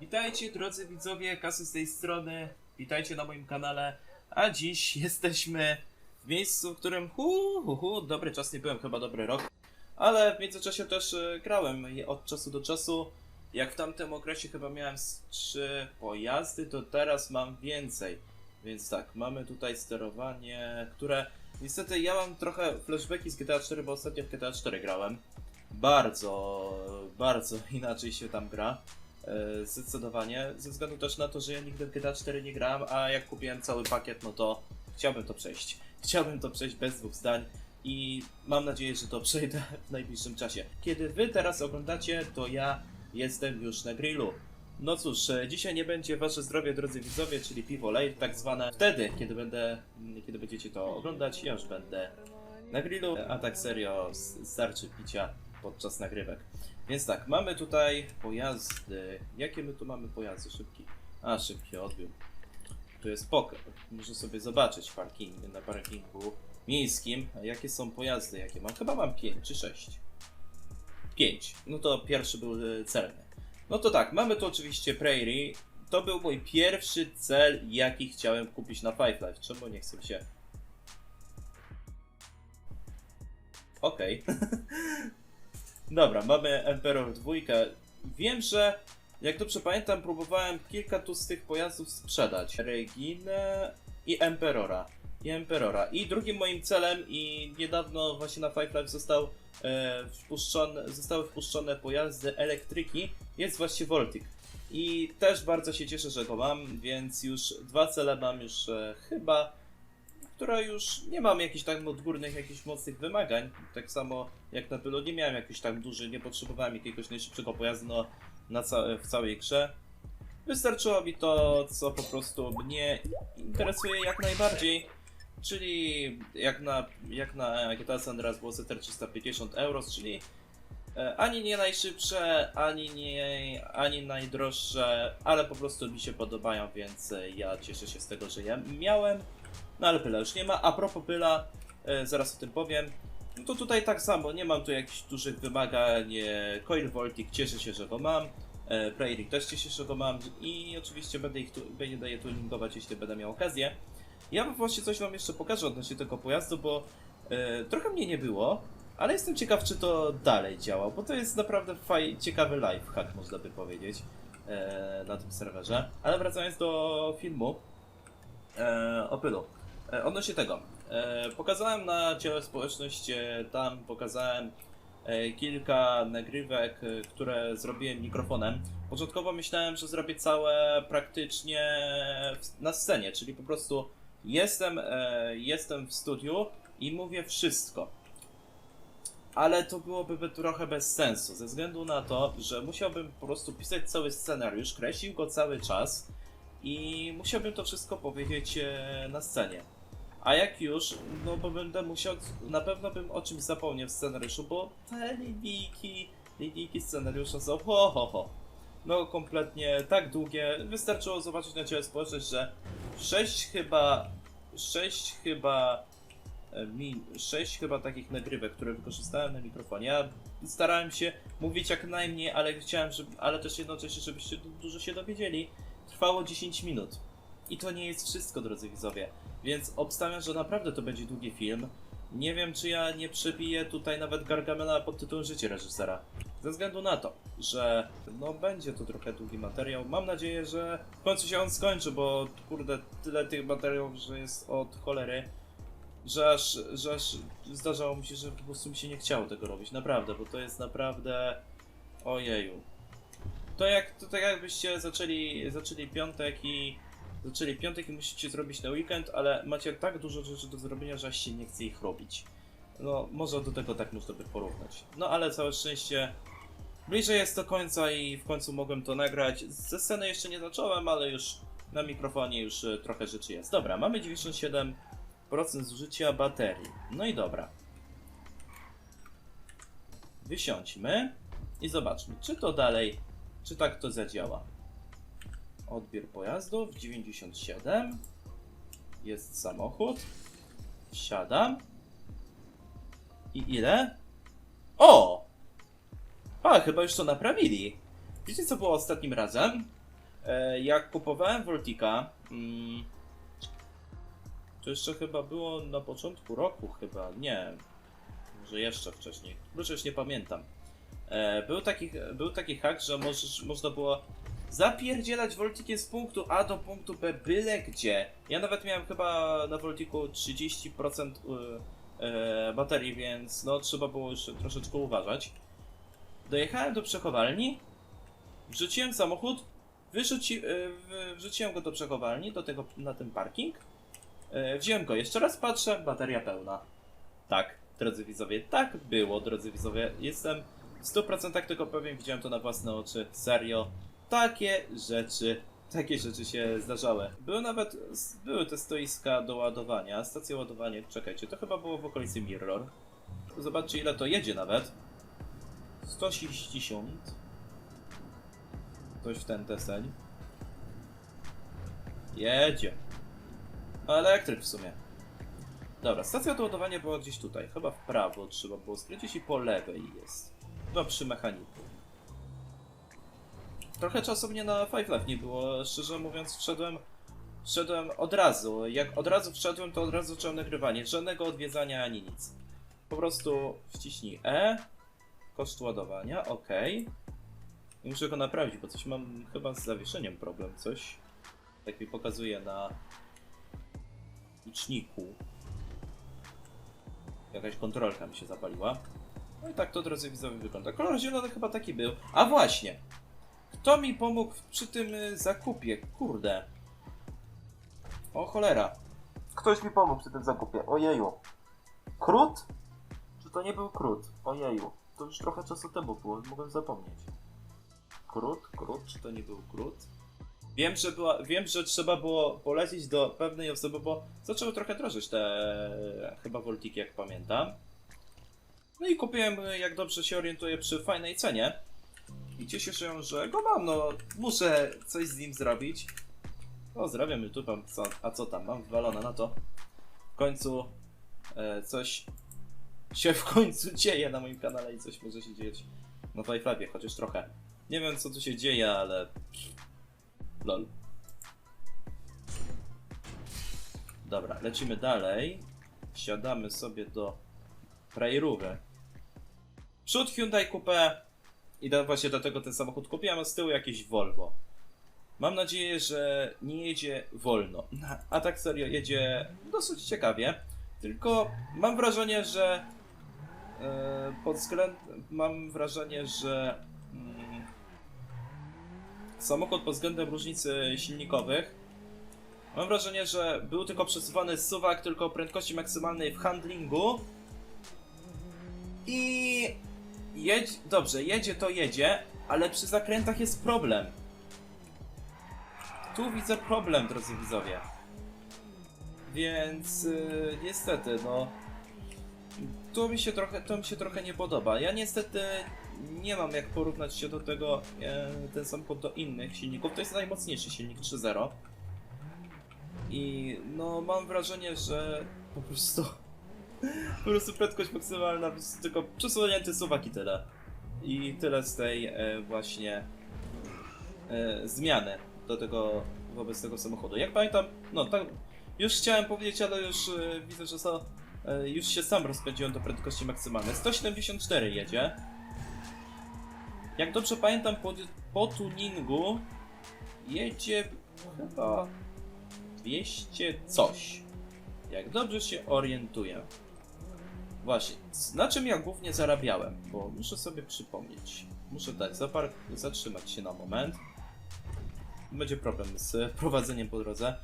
Witajcie drodzy widzowie, Kasy z tej strony, witajcie na moim kanale, a dziś jesteśmy w miejscu, w którym hu, hu, hu, dobry czas, nie byłem chyba dobry rok, ale w międzyczasie też e, grałem od czasu do czasu, jak w tamtym okresie chyba miałem z trzy pojazdy, to teraz mam więcej, więc tak, mamy tutaj sterowanie, które niestety ja mam trochę flashbacki z GTA 4, bo ostatnio w GTA 4 grałem, bardzo, bardzo inaczej się tam gra. E, Zdecydowanie, ze względu też na to, że ja nigdy w GTA 4 nie grałem, a jak kupiłem cały pakiet, no to chciałbym to przejść. Chciałbym to przejść bez dwóch zdań i mam nadzieję, że to przejdę w najbliższym czasie. Kiedy wy teraz oglądacie, to ja jestem już na grillu. No cóż, e, dzisiaj nie będzie wasze zdrowie, drodzy widzowie, czyli piwo late, tak zwane. Wtedy, kiedy będę, kiedy będziecie to oglądać, ja już będę na grillu, a tak serio, starczy picia podczas nagrywek. Więc tak, mamy tutaj pojazdy. Jakie my tu mamy pojazdy? Szybki. A, szybki odbiór. Tu jest poker. Muszę sobie zobaczyć parking, na parkingu miejskim, a jakie są pojazdy, jakie mam. Chyba mam 5 czy 6. 5. No to pierwszy był e, celny. No to tak, mamy tu oczywiście Prairie. To był mój pierwszy cel, jaki chciałem kupić na Five Life. Czemu nie chcę się Okej. Dobra, mamy Emperor 2. Wiem, że jak dobrze pamiętam, próbowałem kilka tu z tych pojazdów sprzedać. Reginę i Emperora. I Emperora. I drugim moim celem, i niedawno właśnie na Five Life został, e, zostały wpuszczone pojazdy elektryki, jest właśnie Voltic. I też bardzo się cieszę, że go mam, więc już dwa cele mam już e, chyba która już nie mam jakichś tam odgórnych, jakichś mocnych wymagań. Tak samo jak na Pylo nie miałem jakichś tam dużych, nie potrzebowałem jakiegoś najszybszego pojazdu no, na ca w całej grze. Wystarczyło mi to, co po prostu mnie interesuje jak najbardziej, czyli jak na, jak na GTA San Andreas było ZR 350 euro, czyli e, ani nie najszybsze, ani nie, ani najdroższe, ale po prostu mi się podobają, więc e, ja cieszę się z tego, że ja miałem. No ale Pyla już nie ma. A propos Pyla, e, zaraz o tym powiem. No to tutaj tak samo, nie mam tu jakichś dużych wymagań. E, Coil Voltic, cieszę się, że go mam. E, Prairie też cieszę się, że go mam. I oczywiście będę ich tu, będę je tuningować, jeśli będę miał okazję. Ja właśnie coś wam jeszcze pokażę odnośnie tego pojazdu, bo e, trochę mnie nie było. Ale jestem ciekaw, czy to dalej działa, bo to jest naprawdę faj, ciekawy lifehack, można by powiedzieć, e, na tym serwerze. Ale wracając do filmu, e, o pylu. E, odnośnie tego, e, pokazałem na ciele społeczność, e, tam pokazałem kilka nagrywek, które zrobiłem mikrofonem. Początkowo myślałem, że zrobię całe praktycznie na scenie, czyli po prostu jestem, jestem w studiu i mówię wszystko. Ale to byłoby trochę bez sensu, ze względu na to, że musiałbym po prostu pisać cały scenariusz, kreślił go cały czas i musiałbym to wszystko powiedzieć na scenie. A jak już, no bo będę musiał, na pewno bym o czymś zapomniał w scenariuszu, bo te linijki, linijki scenariusza są ho ho ho. No kompletnie tak długie, wystarczyło zobaczyć na ciele społeczność, że 6 chyba, 6 chyba, e, min, 6 chyba takich nagrywek, które wykorzystałem na mikrofonie. Ja starałem się mówić jak najmniej, ale chciałem, żeby, ale też jednocześnie, żebyście du- dużo się dowiedzieli. Trwało 10 minut. I to nie jest wszystko, drodzy widzowie. Więc obstawiam, że naprawdę to będzie długi film. Nie wiem, czy ja nie przebiję tutaj nawet Gargamela pod tytułem Życie reżysera. Ze względu na to, że no będzie to trochę długi materiał. Mam nadzieję, że w końcu się on skończy, bo kurde, tyle tych materiałów, że jest od cholery, że aż, że aż zdarzało mi się, że po prostu mi się nie chciało tego robić. Naprawdę, bo to jest naprawdę... Ojeju. To jak, to tak jakbyście zaczęli, zaczęli piątek i zaczęli piątek i musicie zrobić na weekend, ale macie tak dużo rzeczy do zrobienia, że się nie chce ich robić. No, może do tego tak można by porównać. No, ale całe szczęście bliżej jest do końca i w końcu mogłem to nagrać. Ze sceny jeszcze nie zacząłem, ale już na mikrofonie już e, trochę rzeczy jest. Dobra, mamy 97% zużycia baterii. No i dobra. Wysiądźmy i zobaczmy, czy to dalej, czy tak to zadziała. Odbiór pojazdów 97. Jest samochód. Wsiadam. I ile? O! A, chyba już to naprawili. Wiecie co było ostatnim razem? E, jak kupowałem Voltika, mm, to jeszcze chyba było na początku roku chyba, nie, może jeszcze wcześniej, proszę już nie pamiętam. E, był, taki, był taki hack, że możesz, można było zapierdzielać Voltikiem z punktu A do punktu B byle gdzie. Ja nawet miałem chyba na Voltiku 30% y, e, baterii, więc no trzeba było już troszeczkę uważać. Dojechałem do przechowalni, wrzuciłem samochód, wyrzuci, y, wrzuciłem go do przechowalni, do tego, na ten parking. Wziąłem go jeszcze raz, patrzę, bateria pełna. Tak, drodzy widzowie, tak było, drodzy widzowie. Jestem w 100% tylko pewien, widziałem to na własne oczy. Serio, takie rzeczy, takie rzeczy się zdarzały. Były nawet, były te stoiska do ładowania, stacje ładowania, czekajcie, to chyba było w okolicy Mirror. Zobaczcie ile to jedzie nawet. 160. Coś w ten deseń. Jedzie. Elektryk w sumie. Dobra, stacja do ładowania była gdzieś tutaj. Chyba w prawo trzeba było skręcić i po lewej jest. No przy mechaniku. Trochę czasu mnie na Five Life nie było. Szczerze mówiąc, wszedłem, wszedłem od razu. Jak od razu wszedłem, to od razu zacząłem nagrywanie. Żadnego odwiedzania ani nic. Po prostu wciśnij E. Koszt ładowania, ok. I muszę go naprawić, bo coś mam chyba z zawieszeniem problem. Coś tak mi pokazuje na liczniku. Jakaś kontrolka mi się zapaliła. No i tak to, drodzy widzowie, wygląda. Kolor zielony chyba taki był. A właśnie! Kto mi pomógł przy tym y, zakupie? Kurde. O cholera. Ktoś mi pomógł przy tym zakupie. Ojeju. Krót? Czy to nie był krót? Ojeju. To już trochę czasu temu było, mogłem zapomnieć. Krót? Krót? Czy to nie był krót? Wiem, że, była, wiem, że trzeba było polecić do pewnej osoby, bo zaczęły trochę drożyć te chyba Voltiki, jak pamiętam. No i kupiłem, jak dobrze się orientuję, przy fajnej cenie. I cieszę się, że go mam, no muszę coś z nim zrobić. Pozdrawiam YouTube, co, a co tam, mam wywalone na to. W końcu e, coś się w końcu dzieje na moim kanale i coś może się dzieć na Five Live, chociaż trochę. Nie wiem co tu się dzieje, ale... Lol. Dobra, lecimy dalej. Wsiadamy sobie do Prairówy. Przód Hyundai Coupe i do, właśnie dlatego ten samochód kupiłem, a z tyłu jakieś Volvo. Mam nadzieję, że nie jedzie wolno. A tak serio, jedzie dosyć ciekawie. Tylko mam wrażenie, że e, pod względem mam wrażenie, że mm, samochód pod względem różnicy silnikowych mam wrażenie, że był tylko przesuwany suwak tylko prędkości maksymalnej w handlingu i jedź, dobrze, jedzie to jedzie, ale przy zakrętach jest problem. Tu widzę problem, drodzy widzowie. Więc yy, niestety, no. To mi się trochę, to mi się trochę nie podoba. Ja niestety nie mam jak porównać się do tego e, ten samochód do innych silników. To jest najmocniejszy silnik 3.0. I no mam wrażenie, że po prostu po prostu prędkość maksymalna, tylko przesunięty suwak i tyle. I tyle z tej e, właśnie e, zmiany do tego, wobec tego samochodu. Jak pamiętam, no tak, już chciałem powiedzieć, ale już e, widzę, że so, e, już się sam rozpędziłem do prędkości maksymalnej. 174 jedzie. Jak dobrze pamiętam, po, po tuningu jedzie chyba 200 coś. Jak dobrze się orientuję. Właśnie, na czym ja głównie zarabiałem? Bo muszę sobie przypomnieć. Muszę tak, zapar- zatrzymać się na moment. Będzie problem z prowadzeniem po drodze.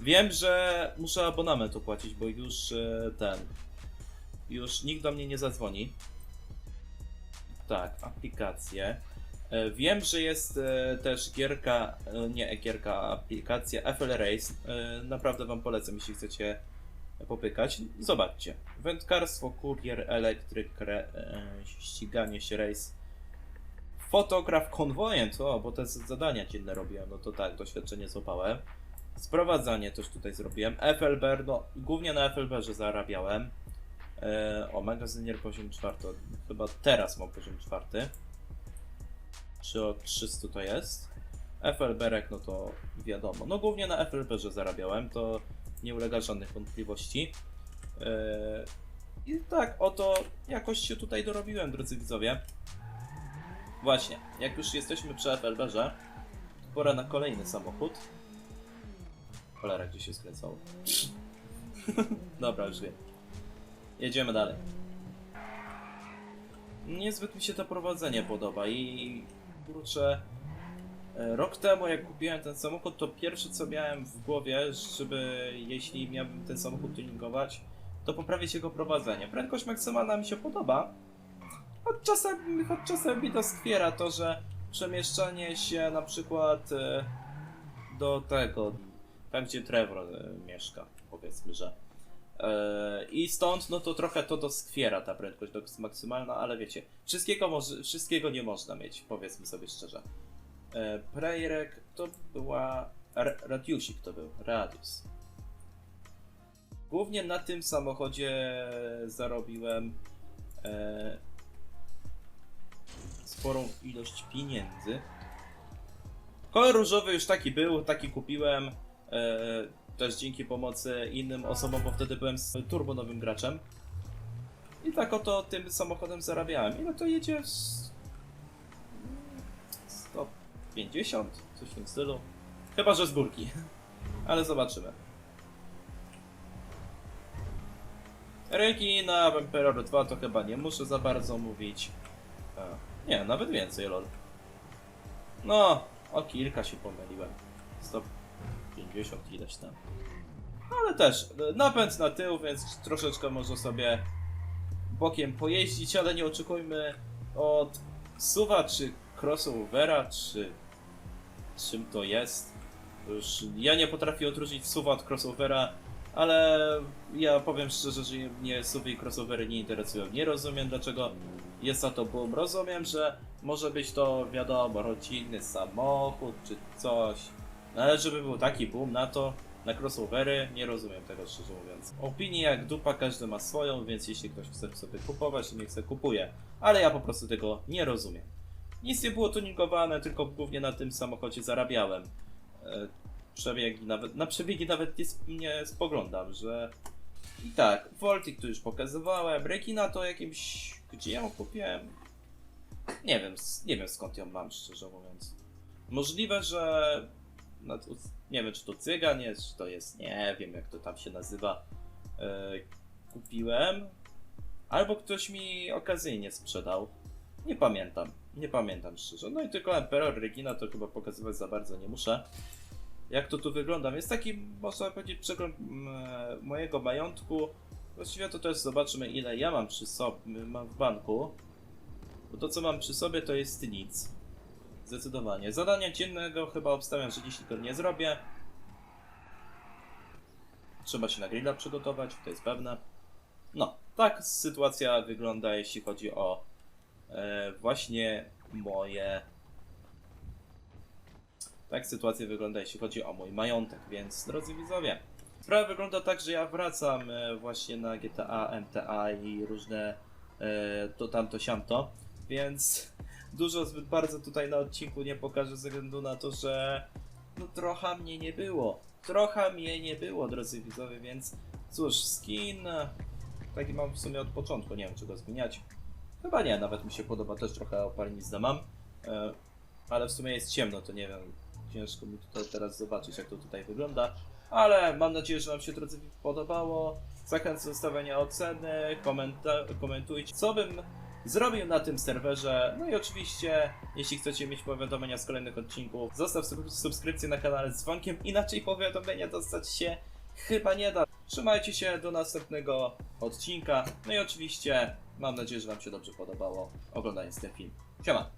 Wiem, że muszę abonament opłacić, bo już e, ten. Już nikt do mnie nie zadzwoni. Tak, aplikacje. E, Wiem, że jest e, też gierka, nie gierka, aplikacja FL Race. Naprawdę Wam polecam, jeśli chcecie popykać. Zobaczcie. Wędkarstwo, kurier, elektryk, re, e, ściganie się, race. Fotograf, konwojent, o, bo te zadania dzienne robiłem, no to tak, doświadczenie złapałem. Sprowadzanie też tutaj zrobiłem. FLB, no głównie na FLB-że zarabiałem. E, o, magazynier poziom czwarty, chyba teraz mam poziom czwarty. Czy o 300 to jest? FLB-rek, no to wiadomo. No głównie na FLB-że zarabiałem, to nie ulega żadnych wątpliwości. Yy, I tak, oto jakoś się tutaj dorobiłem, drodzy widzowie. Właśnie, jak już jesteśmy przy FLB-że, to pora na kolejny samochód. Cholera, gdzie się skręcało. Dobra, już wiem. Jedziemy dalej. Niezbyt mi się to prowadzenie podoba i kurczę, e, rok temu jak kupiłem ten samochód, to pierwsze co miałem w głowie, żeby jeśli miałbym ten samochód tuningować, to poprawić jego prowadzenie. Prędkość maksymalna mi się podoba, choć czasem, choć czasem mi doskwiera to, że przemieszczanie się na przykład e, do tego, tam gdzie Trevor e, mieszka, powiedzmy, że E, I stąd no to trochę to doskwiera ta prędkość maksymalna, ale wiecie, wszystkiego, wszystkiego nie można mieć, powiedzmy sobie szczerze. E, Prejrek to była. Ra- Radiusik to był, Radius. Głównie na tym samochodzie zarobiłem e, sporą ilość pieniędzy. Kolor różowy już taki był, taki kupiłem. E, też dzięki pomocy innym osobom, bo wtedy byłem z turbo nowym graczem. I tak oto tym samochodem zarabiałem. Ile to jedzie? 150? Coś w tym stylu. Chyba, że z górki. Ale zobaczymy. Ręki na Emperor 2 to chyba nie muszę za bardzo mówić. A, nie, nawet więcej, lol. No, o kilka się pomyliłem. 150 ileś tam. Ale też e, napęd na tył, więc troszeczkę może sobie bokiem pojeździć, ale nie oczekujmy od suwa czy crossovera, czy czym to jest. Już ja nie potrafię odróżnić suwa od crossovera, ale ja powiem szczerze, że mnie suwy i crossovery nie interesują. Nie rozumiem dlaczego jest za to boom. Rozumiem, że może być to wiadomo, rodzinny samochód czy coś. Ale żeby był taki boom na to, na crossovery, nie rozumiem tego szczerze mówiąc. Opinii jak dupa, każdy ma swoją, więc jeśli ktoś chce sobie kupować, to nie chce kupuje. Ale ja po prostu tego nie rozumiem. Nic nie było tuningowane, tylko głównie na tym samochodzie zarabiałem. E, Przebiegi nawet, na przebiegi nawet nie, nie spoglądam, że... I tak, Voltik tu już pokazywałem, Rekina to jakimś... Gdzie ją kupiłem? Nie wiem, nie wiem skąd ją mam, szczerze mówiąc. Możliwe, że nie wiem, czy to cygan jest, czy to jest, nie wiem, jak to tam się nazywa. E, kupiłem, albo ktoś mi okazyjnie sprzedał. Nie pamiętam, nie pamiętam szczerze. No i tylko Emperor Regina to chyba pokazywać za bardzo nie muszę. Jak to tu wygląda? Jest taki, można powiedzieć, przegląd mojego majątku. Właściwie to też zobaczymy, ile ja mam przy sobie, mam w banku. Bo to, co mam przy sobie, to jest nic. Zdecydowanie. Zadania dziennego chyba obstawiam, że dziś tego nie zrobię. Trzeba się na grilla przygotować, to jest pewne. No, tak sytuacja wygląda, jeśli chodzi o właśnie moje. Tak sytuacja wygląda, jeśli chodzi o mój majątek, więc drodzy widzowie. Sprawa wygląda tak, że ja wracam e, właśnie na GTA, MTA i różne e, to tamto siamto, więc dużo zbyt bardzo tutaj na odcinku nie pokażę ze względu na to, że no trochę mnie nie było. Trochę mnie nie było, drodzy widzowie, więc cóż, skin e, taki mam w sumie od początku, nie wiem czy go zmieniać. Chyba nie, nawet mi się podoba, też trochę opalinizna mam, e, ale w sumie jest ciemno, to nie wiem, ciężko mi tutaj teraz zobaczyć jak to tutaj wygląda, ale mam nadzieję, że Wam się drodzy podobało. Zachęcam do zostawiania oceny, komentujcie, co bym zrobił na tym serwerze. No i oczywiście, jeśli chcecie mieć powiadomienia z kolejnych odcinków, zostaw sub- subskrypcję na kanale z dzwonkiem, inaczej powiadomienia dostać się chyba nie da. Trzymajcie się do następnego odcinka. No i oczywiście, mam nadzieję, że Wam się dobrze podobało oglądając ten film. Siema!